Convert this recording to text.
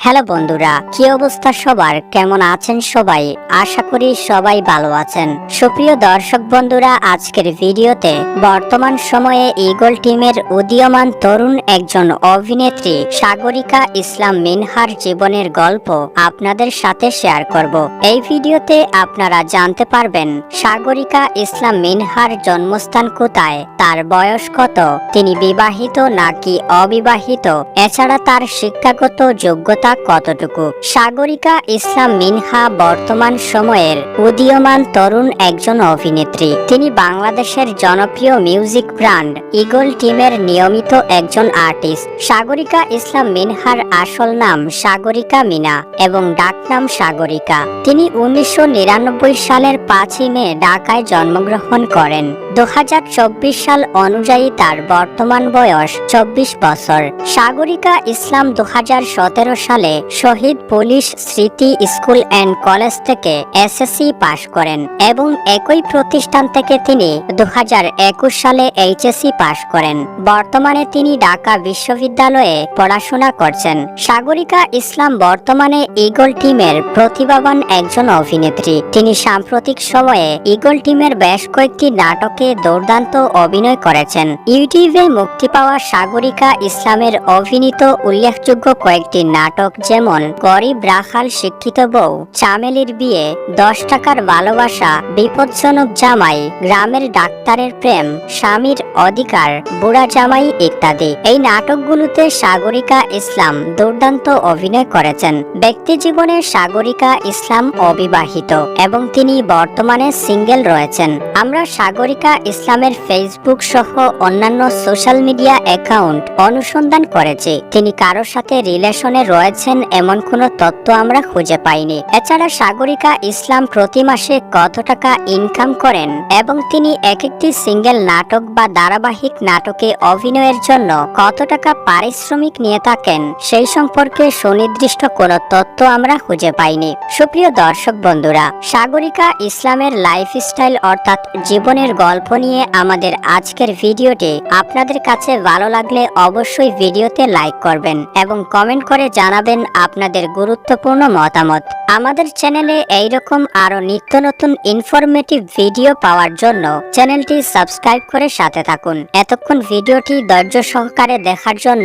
Hello বন্ধুরা, কি অবস্থা সবার? কেমন আছেন সবাই? আশা করি সবাই ভালো আছেন। সুপ্রিয় দর্শক বন্ধুরা, আজকের ভিডিওতে বর্তমান সময়ে ইগল টিমের উদীয়মান তরুণ একজন অভিনেত্রী সাগরিকা ইসলাম মিনহার জীবনের গল্প আপনাদের সাথে শেয়ার করব। এই ভিডিওতে আপনারা জানতে পারবেন, সাগরিকা ইসলাম মিনহার জন্মস্থান কোথায়, তার বয়স কত, তিনি বিবাহিত নাকি অবিবাহিত, এছাড়া তার শিক্ষাগত যোগ্যতা কতটুকু? সাগরিকা ইসলাম মিনহা বর্তমান সময়ের উদীয়মান তরুণ একজন অভিনেত্রী। তিনি বাংলাদেশের জনপ্রিয় মিউজিক ব্র্যান্ড ইগল টিমের নিয়মিত একজন আর্টিস্ট। সাগরিকা ইসলাম মিনহার আসল নাম সাগরিকা মিনা এবং ডাকনাম সাগরিকা। তিনি উনিশশো নিরানব্বই সালের পাঁচই মে ঢাকায় জন্মগ্রহণ করেন। দু হাজার চব্বিশ সাল অনুযায়ী তার বর্তমান বয়স চব্বিশ বছর। সাগরিকা ইসলাম দু সালে Shahid police Smriti school and college থেকে এসএসসি পাশ করেন এবং একই প্রতিষ্ঠান থেকে তিনি দু সালে এইচএসসি পাশ করেন। বর্তমানে তিনি ঢাকা বিশ্ববিদ্যালয়ে পড়াশোনা করছেন। সাগরিকা ইসলাম বর্তমানে ইগল টিমের প্রতিভাবান একজন অভিনেত্রী। তিনি সাম্প্রতিক সময়ে ইগল টিমের বেশ কয়েকটি নাটকে দুর্দান্ত অভিনয় করেছেন। ইউটিউবে মুক্তি পাওয়া সাগরিকা ইসলামের অভিনীত উল্লেখযোগ্য কয়েকটি নাটক যেমন গরিব রাখাল শিক্ষিত বউ, চামেলির বিয়ে, দশ টাকার ভালোবাসা, বিপজ্জনক জামাই, গ্রামের ডাক্তারের প্রেম, স্বামীর অধিকার, বুড়া জামাই ইত্যাদি। এই নাটকগুলোতে সাগরিকা ইসলাম দুর্দান্ত অভিনয় করেছেন। ব্যক্তি জীবনে সাগরিকা ইসলাম অবিবাহিত এবং তিনি বর্তমানে সিঙ্গেল রয়েছেন। আমরা সাগরিকা ইসলামের ফেসবুক সহ অন্যান্য সোশ্যাল মিডিয়া অ্যাকাউন্ট অনুসন্ধান করেছি। তিনি কারোর সাথে রিলেশনে রয়েছেন এমন কোনো তথ্য আমরা খুঁজে পাইনি। এছাড়া সাগরিকা ইসলাম প্রতি মাসে কত টাকা ইনকাম করেন এবং তিনি এক একটি সিঙ্গেল নাটক বা ধারাবাহিক নাটকে অভিনয়ের জন্য কত টাকা পারিশ্রমিক নিয়ে থাকেন, সেই সম্পর্কে সুনির্দিষ্ট কোনো তথ্য আমরা খুঁজে পাইনি। সুপ্রিয় দর্শক বন্ধুরা, সাগরিকা ইসলামের লাইফস্টাইল অর্থাৎ জীবনের গল্প নিয়ে আমাদের আজকের ভিডিওটি আপনাদের কাছে ভালো লাগলে অবশ্যই ভিডিওতে লাইক করবেন এবং কমেন্ট করে জানাবেন আপনাদের গুরুত্বপূর্ণ মতামত। আমাদের চ্যানেলে এইরকম আরও নিত্য নতুন ইনফরমেটিভ ভিডিও পাওয়ার জন্য চ্যানেলটি সাবস্ক্রাইব করে সাথে থাকুন। এতক্ষণ ভিডিওটি ধৈর্য সহকারে দেখার জন্য